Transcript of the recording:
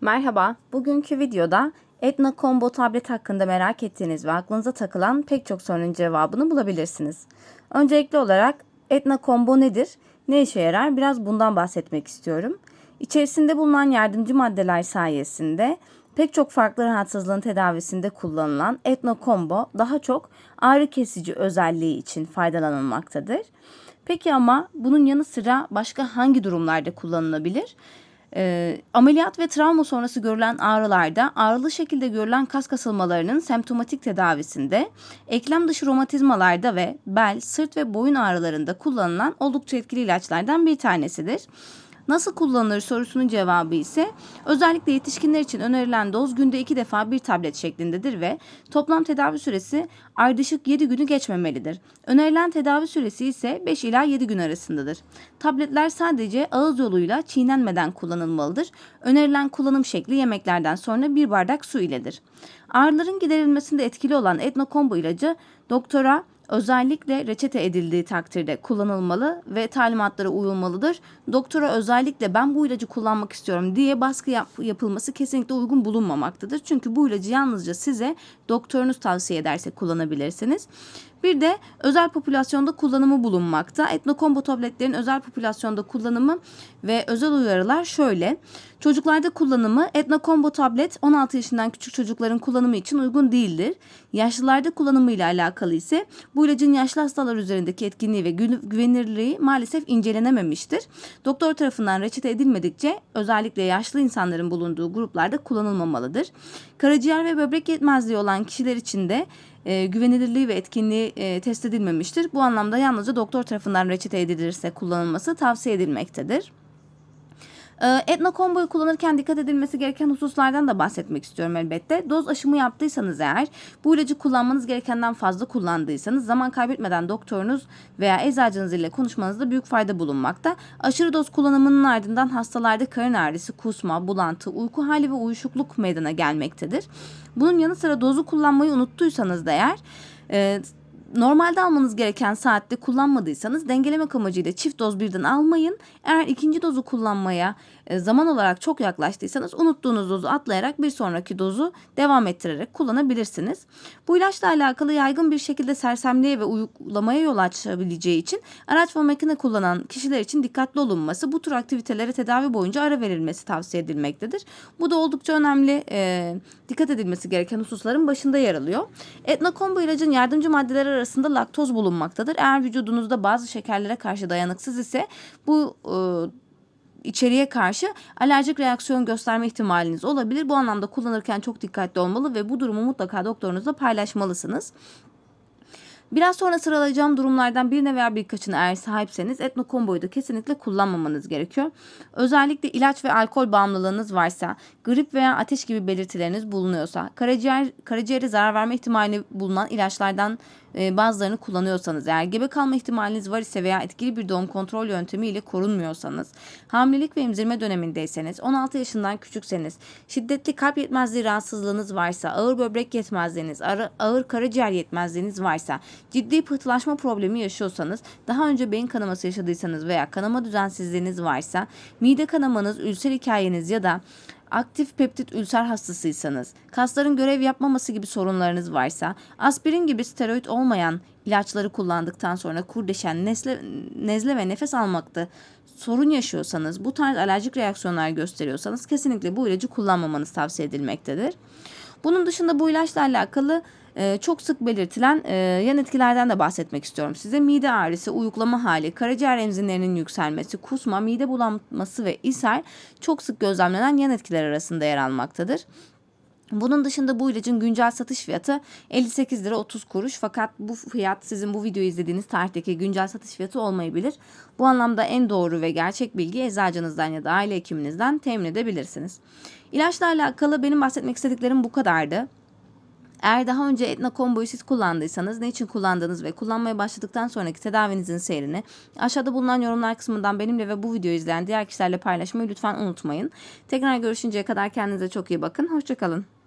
Merhaba, bugünkü videoda Etna Combo tablet hakkında merak ettiğiniz ve aklınıza takılan pek çok sorunun cevabını bulabilirsiniz. Öncelikli olarak Etna Combo nedir, ne işe yarar biraz bundan bahsetmek istiyorum. İçerisinde bulunan yardımcı maddeler sayesinde pek çok farklı rahatsızlığın tedavisinde kullanılan Etna Combo daha çok ağrı kesici özelliği için faydalanılmaktadır. Peki ama bunun yanı sıra başka hangi durumlarda kullanılabilir? E, ameliyat ve travma sonrası görülen ağrılarda ağrılı şekilde görülen kas kasılmalarının semptomatik tedavisinde, eklem dışı romatizmalarda ve bel, sırt ve boyun ağrılarında kullanılan oldukça etkili ilaçlardan bir tanesidir. Nasıl kullanılır sorusunun cevabı ise özellikle yetişkinler için önerilen doz günde iki defa bir tablet şeklindedir ve toplam tedavi süresi ardışık 7 günü geçmemelidir. Önerilen tedavi süresi ise 5 ila 7 gün arasındadır. Tabletler sadece ağız yoluyla çiğnenmeden kullanılmalıdır. Önerilen kullanım şekli yemeklerden sonra bir bardak su iledir. Ağrıların giderilmesinde etkili olan Etnocombo ilacı doktora özellikle reçete edildiği takdirde kullanılmalı ve talimatlara uyulmalıdır. Doktora özellikle ben bu ilacı kullanmak istiyorum diye baskı yap yapılması kesinlikle uygun bulunmamaktadır. Çünkü bu ilacı yalnızca size doktorunuz tavsiye ederse kullanabilirsiniz. Bir de özel popülasyonda kullanımı bulunmakta. Etnokombo tabletlerin özel popülasyonda kullanımı ve özel uyarılar şöyle. Çocuklarda kullanımı Etnokombo tablet 16 yaşından küçük çocukların kullanımı için uygun değildir. Yaşlılarda kullanımı ile alakalı ise bu ilacın yaşlı hastalar üzerindeki etkinliği ve güvenirliği maalesef incelenememiştir. Doktor tarafından reçete edilmedikçe özellikle yaşlı insanların bulunduğu gruplarda kullanılmamalıdır. Karaciğer ve böbrek yetmezliği olan kişiler için de e, güvenilirliği ve etkinliği e, test edilmemiştir. Bu anlamda yalnızca doktor tarafından reçete edilirse kullanılması tavsiye edilmektedir. Ee, Etna Combo'yu kullanırken dikkat edilmesi gereken hususlardan da bahsetmek istiyorum elbette. Doz aşımı yaptıysanız eğer bu ilacı kullanmanız gerekenden fazla kullandıysanız zaman kaybetmeden doktorunuz veya eczacınız ile konuşmanızda büyük fayda bulunmakta. Aşırı doz kullanımının ardından hastalarda karın ağrısı, kusma, bulantı, uyku hali ve uyuşukluk meydana gelmektedir. Bunun yanı sıra dozu kullanmayı unuttuysanız da eğer e, normalde almanız gereken saatte kullanmadıysanız dengelemek amacıyla çift doz birden almayın. Eğer ikinci dozu kullanmaya e, zaman olarak çok yaklaştıysanız unuttuğunuz dozu atlayarak bir sonraki dozu devam ettirerek kullanabilirsiniz. Bu ilaçla alakalı yaygın bir şekilde sersemliğe ve uygulamaya yol açabileceği için araç ve makine kullanan kişiler için dikkatli olunması, bu tür aktivitelere tedavi boyunca ara verilmesi tavsiye edilmektedir. Bu da oldukça önemli e, dikkat edilmesi gereken hususların başında yer alıyor. Etnokombo ilacın yardımcı maddeleri arasında laktoz bulunmaktadır. Eğer vücudunuzda bazı şekerlere karşı dayanıksız ise bu e, içeriğe karşı alerjik reaksiyon gösterme ihtimaliniz olabilir. Bu anlamda kullanırken çok dikkatli olmalı ve bu durumu mutlaka doktorunuzla paylaşmalısınız. Biraz sonra sıralayacağım durumlardan birine veya birkaçını eğer sahipseniz etnokomboyu da kesinlikle kullanmamanız gerekiyor. Özellikle ilaç ve alkol bağımlılığınız varsa, grip veya ateş gibi belirtileriniz bulunuyorsa, karaciğer karaciğere zarar verme ihtimali bulunan ilaçlardan bazılarını kullanıyorsanız eğer gebe kalma ihtimaliniz var ise veya etkili bir doğum kontrol yöntemiyle korunmuyorsanız, hamilelik ve emzirme dönemindeyseniz, 16 yaşından küçükseniz, şiddetli kalp yetmezliği rahatsızlığınız varsa, ağır böbrek yetmezliğiniz, ağır karaciğer yetmezliğiniz varsa, ciddi pıhtılaşma problemi yaşıyorsanız, daha önce beyin kanaması yaşadıysanız veya kanama düzensizliğiniz varsa, mide kanamanız, ülser hikayeniz ya da aktif peptit ülser hastasıysanız, kasların görev yapmaması gibi sorunlarınız varsa, aspirin gibi steroid olmayan ilaçları kullandıktan sonra kurdeşen, nesle, nezle ve nefes almakta sorun yaşıyorsanız, bu tarz alerjik reaksiyonlar gösteriyorsanız kesinlikle bu ilacı kullanmamanız tavsiye edilmektedir. Bunun dışında bu ilaçla alakalı e, çok sık belirtilen e, yan etkilerden de bahsetmek istiyorum size. Mide ağrısı, uyuklama hali, karaciğer enzimlerinin yükselmesi, kusma, mide bulanması ve ishal çok sık gözlemlenen yan etkiler arasında yer almaktadır. Bunun dışında bu ilacın güncel satış fiyatı 58 lira 30 kuruş fakat bu fiyat sizin bu videoyu izlediğiniz tarihteki güncel satış fiyatı olmayabilir. Bu anlamda en doğru ve gerçek bilgi eczacınızdan ya da aile hekiminizden temin edebilirsiniz. İlaçla alakalı benim bahsetmek istediklerim bu kadardı. Eğer daha önce Etna Combo'yu siz kullandıysanız ne için kullandığınız ve kullanmaya başladıktan sonraki tedavinizin seyrini aşağıda bulunan yorumlar kısmından benimle ve bu videoyu izleyen diğer kişilerle paylaşmayı lütfen unutmayın. Tekrar görüşünceye kadar kendinize çok iyi bakın. Hoşçakalın.